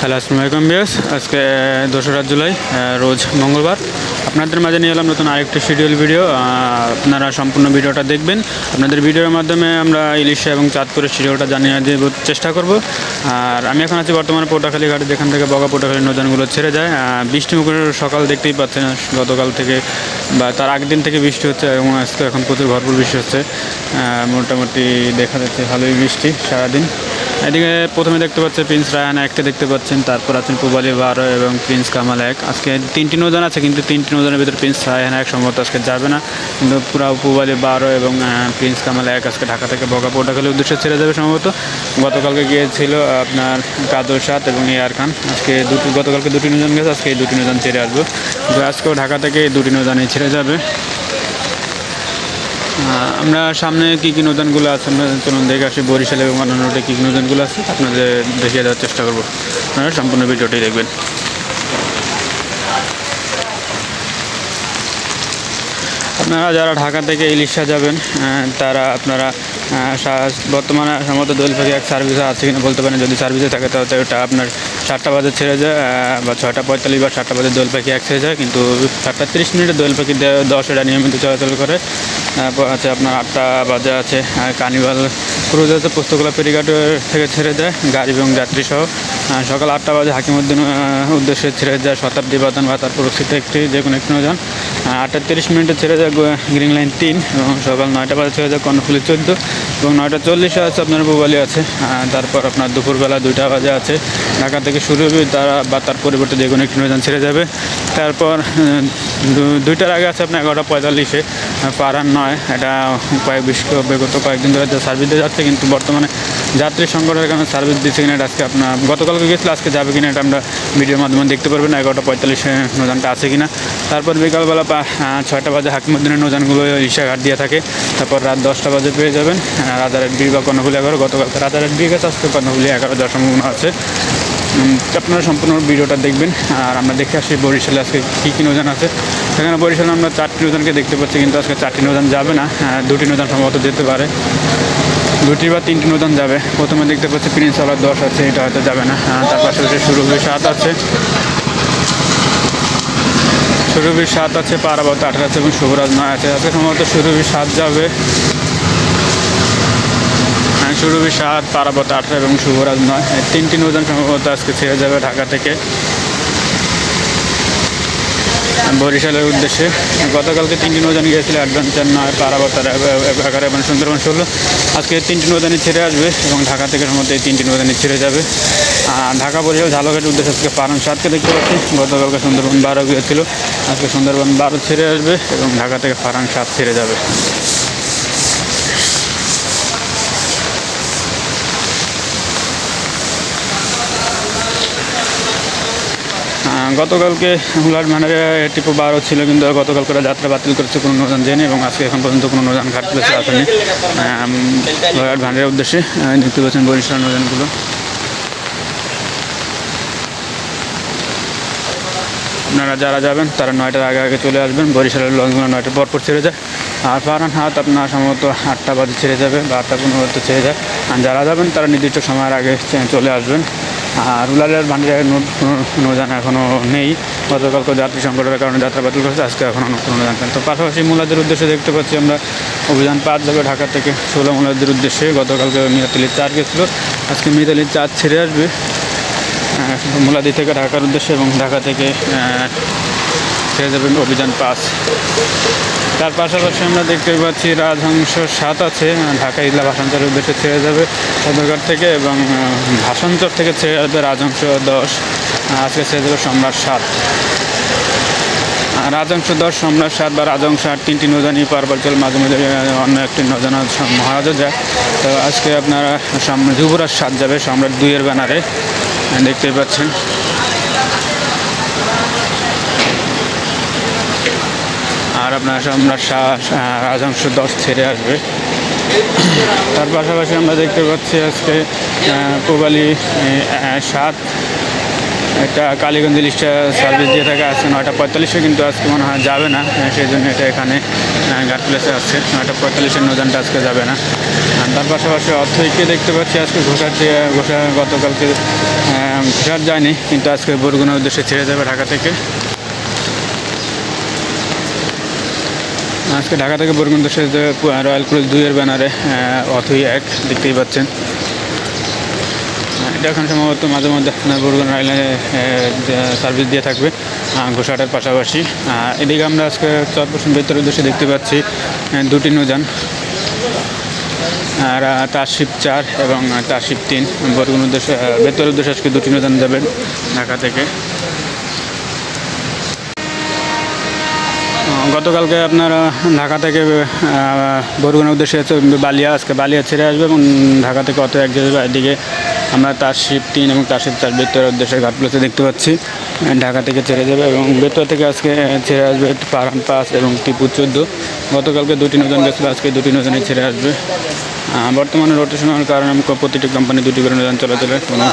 Hello আসসালামু আলাইকুম বিয়াস আজকে দোসরা জুলাই রোজ মঙ্গলবার। আপনাদের মাঝে নিয়ে এলাম নতুন আরেকটি শিডিউল ভিডিও আপনারা সম্পূর্ণ ভিডিওটা দেখবেন। আপনাদের ভিডিওর মাধ্যমে আমরা ইলিশা এবং চাঁদপুরের শিডিউলটা জানিয়ে দেব চেষ্টা করব। আর আমি এখন আছি বর্তমানে পোটাখালী ঘাটে যেখান থেকে বগা পোটাখালী নদনগুলো ছেড়ে যায়। আহ, বৃষ্টি মুখের সকাল দেখতেই পাচ্ছেন গতকাল থেকে বা তার আগের দিন থেকে বৃষ্টি হচ্ছে এবং আজকে এখন প্রচুর ভরপুর বৃষ্টি হচ্ছে। মোটামুটি দেখা যাচ্ছে ভালোই বৃষ্টি সারাদিন। এদিকে প্রথমে দেখতে পাচ্ছেন প্রিন্স রায়ান একটা দেখতে পাচ্ছেন, তারপর আছেন পুবালি বারো এবং প্রিন্স কামাল এক। আজকে তিনটি নৌজান আছে, কিন্তু তিনটি নৌজানের ভিতরে প্রিন্স রায়ান এক সম্ভবত আজকে যাবে না। কিন্তু পুরা পুবালি বারো এবং প্রিন্স কামাল এক আজকে ঢাকা থেকে বগা পোটাখালী উদ্দেশ্যে ছেড়ে যাবে সম্ভবত। গতকালকে গিয়েছিল আপনার কাদর সাত এবং এয়ার খান। আজকে দুটি, গতকালকে দুটি নৌজান গেছে, আজকে এই দুটি নৌজান ছেড়ে আসব। তো আজকেও ঢাকা থেকে দুটি নৌজানই ছেড়ে যাবে। আমরা সামনে কী কী নৌদানগুলো আছে? আমরা চলুন দেখে আসি বরিশাল এবং অন্যান্য রোডে কী কী নৌদানগুলো আছে। আপনাদের দেখিয়ে দেওয়ার চেষ্টা করব। আপনারা সম্পূর্ণ ভিডিওটি দেখবেন। আপনারা যারা ঢাকা থেকে ইলিশা যাবেন তারা আপনারা বর্তমানে সম্ভবত দোল পাখি এক সার্ভিসে আছে কিনা বলতে পারেন। যদি সার্ভিসে থাকে, তাহলে ওটা আপনার সাতটা বাজে ছেড়ে যায় বা ছয়টা পঁয়তাল্লিশ বা সাতটা বাজে দোল পাখি এক ছেড়ে যায়। কিন্তু সাতটা তিরিশ মিনিটে দোল পাখি দশ এটা নিয়মিত চলাচল করে। তারপর আছে আপনার আটটা বাজে আছে কার্নিভাল ক্রুজ আছে পুস্তকলা ফেরিঘাট থেকে ছেড়ে যায় গাড়ি এবং যাত্রী সহ। সকাল আটটা বাজে হাকিমুদ্দিন আহ, উদ্দেশ্যে ছেড়ে যায় শতাব্দী বাদন বা তার পরিস্থিতি একটি যে কোনো একটি নৌযান আহ, আটটা তিরিশ মিনিটে ছেড়ে যায় গ্রিন লাইন তিন এবং সকাল নয়টা বাজে ছেড়ে যায় কর্ণফুলি চোদ্দ এবং নয়টা চল্লিশে আছে আপনার পুবালি আছে তারপর আপনার দুপুরবেলা দুইটা বাজে আছে ঢাকা থেকে শুরু হবে তারা বা তার পরিবর্তে যে কোনো একটি নৌযান ছেড়ে যাবে তারপর দুইটার আগে আছে আপনার এগারোটা পঁয়তাল্লিশে পারান নয় এটা কয়েক বিশ বিগত কয়েকদিন ধরে সার্ভিস দিয়ে যাচ্ছে কিন্তু বর্তমানে যাত্রী সংকটের কারণে সার্ভিস দিচ্ছে কিনা আজকে আপনার গতকালকে গেছিল আজকে যাবে কিনা এটা আমরা ভিডিওর মাধ্যমে দেখতে পারবেন এগারোটা পঁয়তাল্লিশে নৌযানটা আছে কিনা তারপর বিকালবেলা ছয়টা বাজে হাকিমুদ্দিনের নৌযানগুলো ইশাঘাট দিয়ে থাকে। তারপর রাত দশটা বাজে পেয়ে যাবেন। রাজারের বি বা কর্ণফুলি এগারো গতকালকে রাজারের বি গেছে আজকে কর্ণফুলি এগারো যাওয়ার সম্ভাবনা আছে। আপনারা সম্পূর্ণ ভিডিওটা দেখবেন। আর আমরা দেখে আসি বরিশালে আজকে কী কী নৌযান আছে। সেখানে বরিশালে আমরা চারটি নৌযানকে দেখতে পাচ্ছি, কিন্তু আজকে চারটি নৌযান যাবে না। দুটি নৌযান সম্ভবত যেতে পারে। দুটি বা তিনটি নৌযান যাবে। প্রথমে দেখতে পাচ্ছি প্রিন্স আলার দশ আছে, এটা হয়তো যাবে না। তার পাশাপাশি সুরভি সাত আছে। সুরভি সাত আছে পারাবত আঠারো আছে এবং শুভরাজ নয় আছে। আজকে সম্ভবত সুরভি সাত যাবে। সুরভি সাত পারাবত আঠারো এবং শুভরাজ নয়। তিনটি নৌযান সম্ভবত আজকে ছেড়ে যাবে ঢাকা থেকে। বরিশালের উদ্দেশ্যে। গতকালকে তিনটি নৌযান গিয়েছিল, অ্যাডভেঞ্চার নয় পারাবত আর এগ- এগারো এবং সুন্দরবন ষোলো। আজকে তিনটি নৌযানই ছেড়ে আসবে এবং ঢাকা থেকে সম্ভবত এই তিনটি নৌযানই ছেড়ে যাবে। ঢাকা বরিশাল ঝালঘাটের উদ্দেশ্যে আজকে পারান সাতকে দেখতে পাচ্ছি। গতকালকে সুন্দরবন বারো গিয়েছিল। আজকে সুন্দরবন বারো ছেড়ে আসবে এবং ঢাকা থেকে ফারান সাত ছেড়ে যাবে। গতকালকে হুলার ভান্ডারে টিপো বারো ছিল কিন্তু গতকাল করে যাত্রা বাতিল করেছে কোনো নৌযান জেনে এবং আজকে এখন পর্যন্ত কোনো নৌযান ঘাট আসেনি হুলার ভান্ডারের উদ্দেশ্যে দেখতে পাচ্ছেন বরিশাল নৌযানগুলো। আপনারা যারা যাবেন, তারা নয়টার আগে আগে চলে আসবেন। বরিশালের লঞ্চগুলো নয়টার পর পর ছেড়ে যায়। আর ফারান হাত আপনার সম্ভবত আটটা বাজে ছেড়ে যাবে বা আটটা পনেরোতে ছেড়ে যায়। আর যারা যাবেন, তারা নির্দিষ্ট সময়ের আগে চলে আসবেন। আর রুলারের ভান্ডারের নো- কোনো নৌযান এখনও নেই। গতকালকে যাত্রী সংকটের কারণে যাত্রা বাতিল করেছে, আজকে এখনও নতুন নেই। তো পাশাপাশি মুলাদের উদ্দেশ্যে দেখতে পাচ্ছি আমরা, অভিযান পাঁচ যাবে ঢাকা থেকে ষোলো মুলাদের উদ্দেশ্যে। গতকালকে মিয়াতলির চার গেছিল। আজকে মিয়াতলির চার ছেড়ে আসবে। মুলাদি থেকে ঢাকার উদ্দেশ্যে এবং ঢাকা থেকে ছেড়ে যাবেন অভিযান পাস। তার পাশাপাশি আমরা দেখতে পাচ্ছি রাজহংস সাত আছে, ঢাকা ইদলা ভাষান্তরের উদ্দেশ্যে ছেড়ে যাবে সদরঘাট থেকে এবং ভাষান্তর থেকে ছেড়ে যাবে রাজহংস দশ আজকে ছেড়ে যাবে সম্রাট সাত। রাজংশ দশ, সম্রাট সাত বা রাজংশ আট তিনটি নৌজানি পারবারচল মাঝে মাঝে অন্য একটি নৌজানা মহারাজও যায়। তো আজকে আপনারা যুবরাজ সাত যাবে, সম্রাট দুইয়ের ব্যানারে। দেখতেই পাচ্ছেন। আর আপনার আহ, রাজংশ দশ ছেড়ে আসবে। তার পাশাপাশি আমরা দেখতে পাচ্ছি আজকে আহ, সাত। এটা কালীগঞ্জ লিস্টে সার্ভিস দিয়ে থাকে আজকে নয়টা পঁয়তাল্লিশে কিন্তু আজকে মনে হয় যাবে না। সেই জন্য এটা এখানে ঘাট প্লেসে আসছে নয়টা পঁয়তাল্লিশের নৌজানটা আজকে যাবে না। তার পাশাপাশি অর্থইকে দেখতে পাচ্ছি, আজকে ঘোষার ঘোষা গতকালকে ঘোষার যায়নি, কিন্তু আজকে বরগুনার উদ্দেশ্যে ছেড়ে যাবে ঢাকা থেকে। আজকে ঢাকা থেকে বরগুন দেশে যে রয়্যাল ক্রুজ দুইয়ের ব্যানারে অথই এক, দেখতেই পাচ্ছেন। এটা এখন সম্ভবত মাঝে মধ্যে আপনার বরগুন আইল্যান্ডে সার্ভিস দিয়ে থাকবে ঘোষাটার পাশাপাশি। এদিকে আমরা আজকে চরপশ্চিম বেতর উদ্দেশ্যে দেখতে পাচ্ছি দুটি নৌযান। আর তারশিপ চার এবং তারশিপ তিন। বরগুন উদ্দেশ্যে বেতর উদ্দেশ্যে আজকে দুটি নদান যাবেন ঢাকা থেকে। গতকালকে আপনারা ঢাকা থেকে বরগুনার উদ্দেশ্যে বালিয়া, আজকে বালিয়া ছেড়ে আসবে এবং ঢাকা থেকে অত এক এদিকে আমরা তার শিপ তিন এবং তার শিপ চার বেতর উদ্দেশ্যে ঘাটগুলোতে দেখতে পাচ্ছি। ঢাকা থেকে ছেড়ে যাবে এবং বেতর থেকে আজকে ছেড়ে আসবে পারান পাস এবং টিপু চোদ্দ। গতকালকে দুটি নতুন গেছিল, আজকে দুটি নতুনই ছেড়ে আসবে। বর্তমানে রোটেশনের কারণে আমি প্রতিটি কোম্পানি দুটি করে নতুন চলাচলের কোনো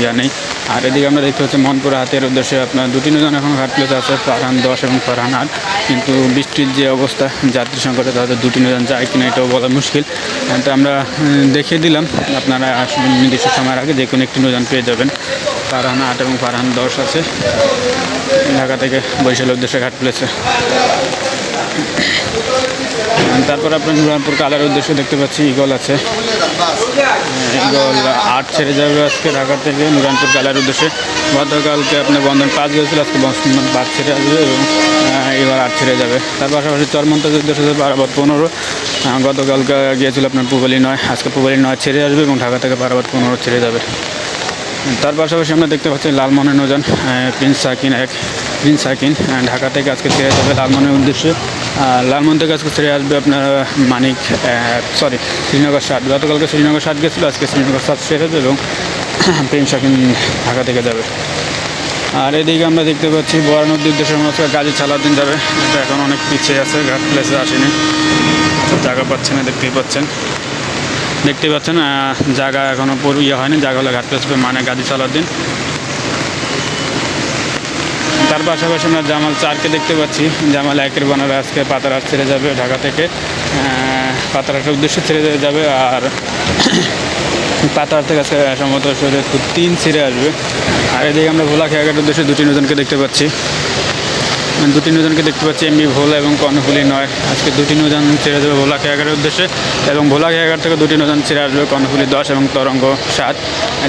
ইয়া নেই। আর এদিকে আমরা দেখতে পাচ্ছি মনপুর হাতের উদ্দেশ্যে আপনার দুটি নতুন এখন ঘাট প্লেস আছে ফারহান দশ এবং ফারহান আট। কিন্তু বৃষ্টির যে অবস্থা যাত্রী সংকটে তাদের দুটি নতুন যায় কিনা এটাও বলা মুশকিল। তো আমরা দেখিয়ে দিলাম। আপনারা আসবেন নির্দিষ্ট সময়ের আগে যে কোনো একটি নতুন পেয়ে যাবেন। ফারহান আট এবং ফারহান দশ আছে। ঢাকা থেকে বরিশালের উদ্দেশ্যে ঘাট প্লেসে তারপর আপনার নুরানপুর কালার উদ্দেশ্যে দেখতে পাচ্ছি ইগল আছে। ইগল আট ছেড়ে যাবে আজকে ঢাকা থেকে নুরানপুর কালার উদ্দেশ্যে। গতকালকে আপনার বন্ধন পাঁচ গেছিল আজকে বন্ধন পাঁচ ছেড়ে আসবে এবং এবার আট ছেড়ে যাবে। তার পাশাপাশি চরমন্তাজের উদ্দেশ্যে বারাবাদ পনেরো। গতকালকে গিয়েছিল আপনার পুবালি নয়, আজকে পুবালি নয় ছেড়ে আসবে এবং ঢাকা থেকে বারাবাদ পনেরো ছেড়ে যাবে। তার পাশাপাশি আমরা দেখতে পাচ্ছি লালমনের নৌজান প্রিন্স সাকিন এক। প্রিন্স সাকিন ঢাকা থেকে আজকে ছেড়ে যাবে লালমনের উদ্দেশ্যে। লালমন থেকে আজকে ছেড়ে আসবে আপনার মানিক সরি শ্রীনগর সাত গতকালকে শ্রীনগর সাত গেছিল, আজকে শ্রীনগর সাত ছেড়ে যাবে এবং প্রিন্স সাকিন ঢাকা থেকে যাবে। আর এদিকে আমরা দেখতে পাচ্ছি বড় নদীর আমরা আজকে গাজী চালাদিন যাবে। এখন অনেক পিছিয়ে আছে, ঘাট প্লেসে আসেনি। জায়গা পাচ্ছে না, দেখতেই পাচ্ছেন। দেখতে পাচ্ছেন জায়গা এখনও পুরো ইয়ে হয়নি, জায়গা হলে ঘাট প্লেস মানে গাজী সালাউদ্দিন। তার পাশাপাশি আমরা জামাল চারকে দেখতে পাচ্ছি। জামাল একের বানারে আজকে পাতারহাট ছেড়ে যাবে ঢাকা থেকে। আহ, পাতারহাটের উদ্দেশ্যে ছেড়ে যাবে আর পাতার থেকে আজকে সম্ভবত শরীয়তপুর তিন ছেড়ে আসবে। আর এদিকে আমরা ভোলা খেয়াঘাটের উদ্দেশ্যে দুটি নজনকে দেখতে পাচ্ছি। দুটি নৌজানকে দেখতে পাচ্ছি এমবি ভোলা এবং কর্ণফুলি নয়। আজকে দুটি নৌজান ছেড়ে দেবে ভোলা খেয়াঘাটের উদ্দেশ্যে এবং ভোলা খেয়াঘাট থেকে দুটি নৌজান ছেড়ে আসবে কর্ণফুলি দশ এবং তরঙ্গ সাত।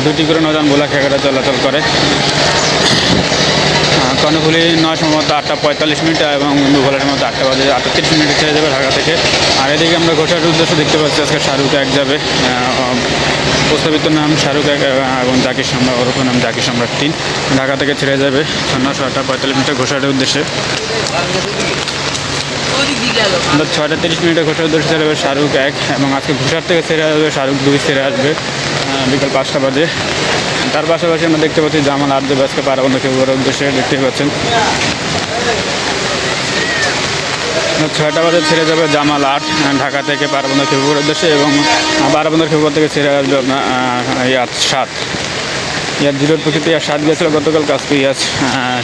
দুটি করে নৌজান ভোলা খেয়াঘাটে চলাচল করে। কর্ণফুলি নয় সম্ভবত আটটা পঁয়তাল্লিশ মিনিট এবং ভোলার মধ্যে আটটা বাজে, আটটা তিরিশ মিনিটে ছেড়ে যাবে ঢাকা থেকে। আর এদিকে আমরা ঘোষার উদ্দেশ্যে দেখতে পাচ্ছি, আজকে শাহরুখ এক যাবে। প্রস্তাবিত নাম শাহরুখ এক এবং জাকির সম্রাট ওরফ নাম জাকির সম্রাট তিন। ঢাকা থেকে ছেড়ে যাবে সন্ধ্যা ছটা পঁয়তাল্লিশ মিনিটে ঘোষাটের উদ্দেশ্যে। ছয়টা তিরিশ মিনিটে ঘোষার উদ্দেশ্যে ছেড়ে যাবে শাহরুখ এক, এবং আজকে ঘোষার থেকে ছেড়ে আসবে শাহরুখ দুই, ছেড়ে আসবে বিকাল পাঁচটা বাজে। তার পাশাপাশি আমরা দেখতে পাচ্ছি জামাল দেবে আজকে পারাবন্ধ খেলার উদ্দেশ্যে দেখতেই পাচ্ছেন ছয়টা বাজে ছেড়ে যাবে জামাল আট ঢাকা থেকে পারাবন্ধ খেপুর উদ্দেশ্যে এবং পারাবন্ধ খেপুর থেকে ছেড়ে আসবে আপনার সাত ইয়ার জিরোর প্রকৃতি ইয়ার সাত গেছিল গতকাল আজকে ইয়াস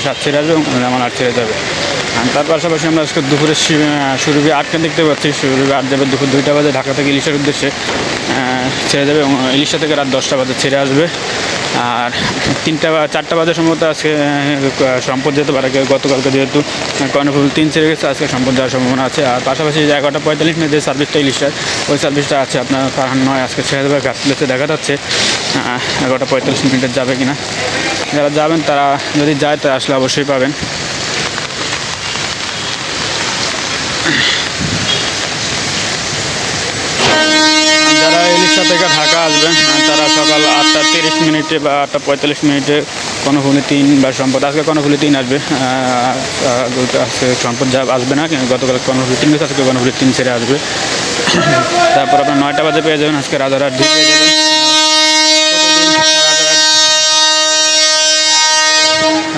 সাত ছেড়ে আসবে এবং জামাল আট ছেড়ে যাবে। তার পাশাপাশি আমরা আজকে দুপুরে সুরভি আটকে দেখতে পাচ্ছি। সুরভি আট যাবে দুপুর দুইটা বাজে ঢাকা থেকে ইলিশের উদ্দেশ্যে ছেড়ে যাবে এবং ইলিশা থেকে রাত দশটা বাজে ছেড়ে আসবে। আর তিনটা বা চারটা বাজে সম্ভবত আজকে সম্পদ যেতে পারে। গতকালকে যেহেতু কর্ণফুল তিন ছেড়ে গেছে, আজকে সম্পদ যাওয়ার সম্ভাবনা আছে। আর পাশাপাশি যে এগারোটা পঁয়তাল্লিশ মিনিট যে সার্ভিসটা ইলিশার, ওই সার্ভিসটা আছে। আপনার ফারহান নয় আজকে ছেড়ে দেবে, গাছ দেখা যাচ্ছে এগারোটা পঁয়তাল্লিশ মিনিটে যাবে কিনা। যারা যাবেন, তারা যদি যায়, তারা আসলে অবশ্যই পাবেন। যারা ইলিশা থেকে ঢাকা আসবেন আহ, তারা সকাল আটটা তিরিশ মিনিটে বা আটটা পঁয়তাল্লিশ মিনিটে কর্ণফুলি তিন বা সম্পদ আজকে কর্ণফুলি তিন আসবে আজকে সম্পদ যা আসবে না গতকাল কর্ণফুলি তিন আজকে কর্ণফুলি তিন ছেড়ে আসবে। তারপর আপনার নয়টা বাজে পেয়ে যাবেন আজকে রাজারহাট দুই পেয়ে যাবেন।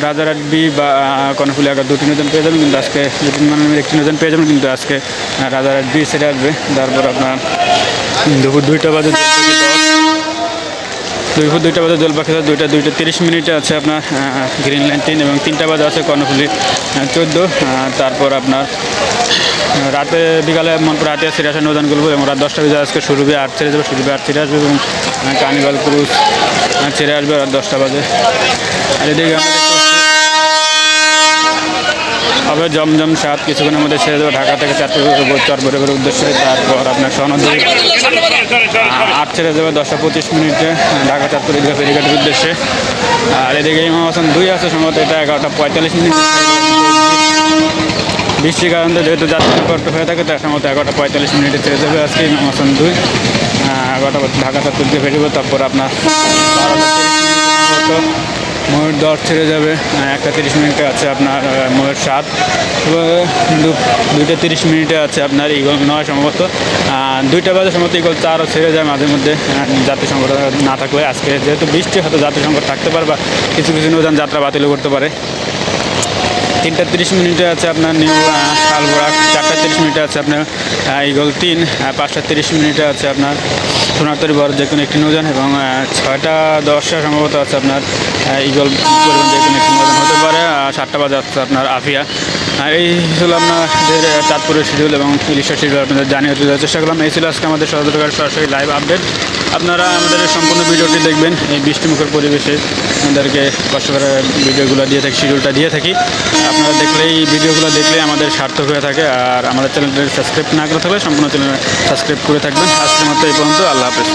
রাজারহাট বি বা কর্ণফুলি আগে দুটি নতুন পেয়ে যাবেন, কিন্তু আজকে দুটি মানে একটি নতুন পেয়ে যাবেন, কিন্তু আজকে রাজারহাট বি ছেড়ে আসবে। তারপর আপনার দুপুর দুইটা বাজে দুপুর দুইটা বাজে দোল পাখি দুইটা দুইটা তিরিশ মিনিটে আছে আপনার গ্রিন লাইন তিন এবং তিনটা বাজে আছে কর্ণফুলি চোদ্দ। তারপর আপনার রাতে বিকালে মনপুর হাতিয়া ছেড়ে আসা নৌদান করব এবং রাত দশটা বাজে আজকে শুরু আট ছেড়ে যাবে শুরু আট ছেড়ে আসবে এবং কার্নিভাল ক্রুজ ছেড়ে আসবে রাত দশটা বাজে। আর এদিকে পাচ্ছি হবে জমজম সাত কিছুক্ষণের মধ্যে ছেড়ে দেবো। ঢাকা থেকে চরবরের উদ্দেশ্যে তারপর আপনার সনদী আট ছেড়ে দেবে দশটা পঁচিশ মিনিটে ঢাকা চাঁদপুর ঈদগাহ ফেরিঘাটের উদ্দেশ্যে। আর এদিকে ইমাম হাসান দুই আছে, সম্ভবত এটা এগারোটা পঁয়তাল্লিশ মিনিট। বৃষ্টির কারণে যেহেতু যাত্রা কষ্ট হয়ে থাকে, তার সম্ভবত এগারোটা পঁয়তাল্লিশ মিনিটে ছেড়ে দেবে আজকে ইমাম হাসান দুই। এগারোটা ঢাকা চাঁদপুর দিয়ে ফেরিব তারপর আপনার ময়ূর দশ ছেড়ে যাবে। একটা তিরিশ মিনিটে আছে আপনার ময়ূর সাত দুইটা তিরিশ মিনিটে আছে আপনার ইগল নয় সম্ভবত। দুইটা বাজে সম্ভবত ইগল চারও ছেড়ে যায় মাঝে মধ্যে। জাতীয় সংকট না থাকলে। আজকে যেহেতু বৃষ্টি, হয়তো যাত্রী সংকট থাকতে পারে বা কিছু কিছু নৌযান যাত্রা বাতিল করতে পারে। তিনটা তিরিশ মিনিটে আছে আপনার নিউ শালবরাক চারটা তিরিশ মিনিটে আছে আপনার ইগল তিন পাঁচটা তিরিশ মিনিটে আছে আপনার সোনাতরি বড় যে কোনো একটি নৌজান এবং ছয়টা দশটা সম্ভবত আছে আপনার ইগল যে কোনো একটি নৌজান হতে পারে সাতটা বাজে আছে আপনার আফিয়া। আর এই ছিল আপনাদের চাঁদপুরের শিডিউল এবং ইলিশের শিডিউল আপনাদের জানিয়ে দেওয়ার চেষ্টা করলাম। এই ছিল আজকে আমাদের সদরকার সরাসরি লাইভ আপডেট আপনারা আমাদের সম্পূর্ণ ভিডিওটি দেখবেন, এই বৃষ্টিমুখের পরিবেশে আমাদেরকে কষ্ট করে ভিডিওগুলো দিয়ে থাকি, শিডিউলটা দিয়ে থাকি। আপনারা দেখলেই ভিডিওগুলো দেখলেই আমাদের সার্থক হয়ে থাকে। আর আমাদের চ্যানেলটা সাবস্ক্রাইব না করে থাকলে সম্পূর্ণ চ্যানেল সাবস্ক্রাইব করে থাকবেন। আজকের মতো এই পর্যন্ত, আল্লাহ হাফেজ।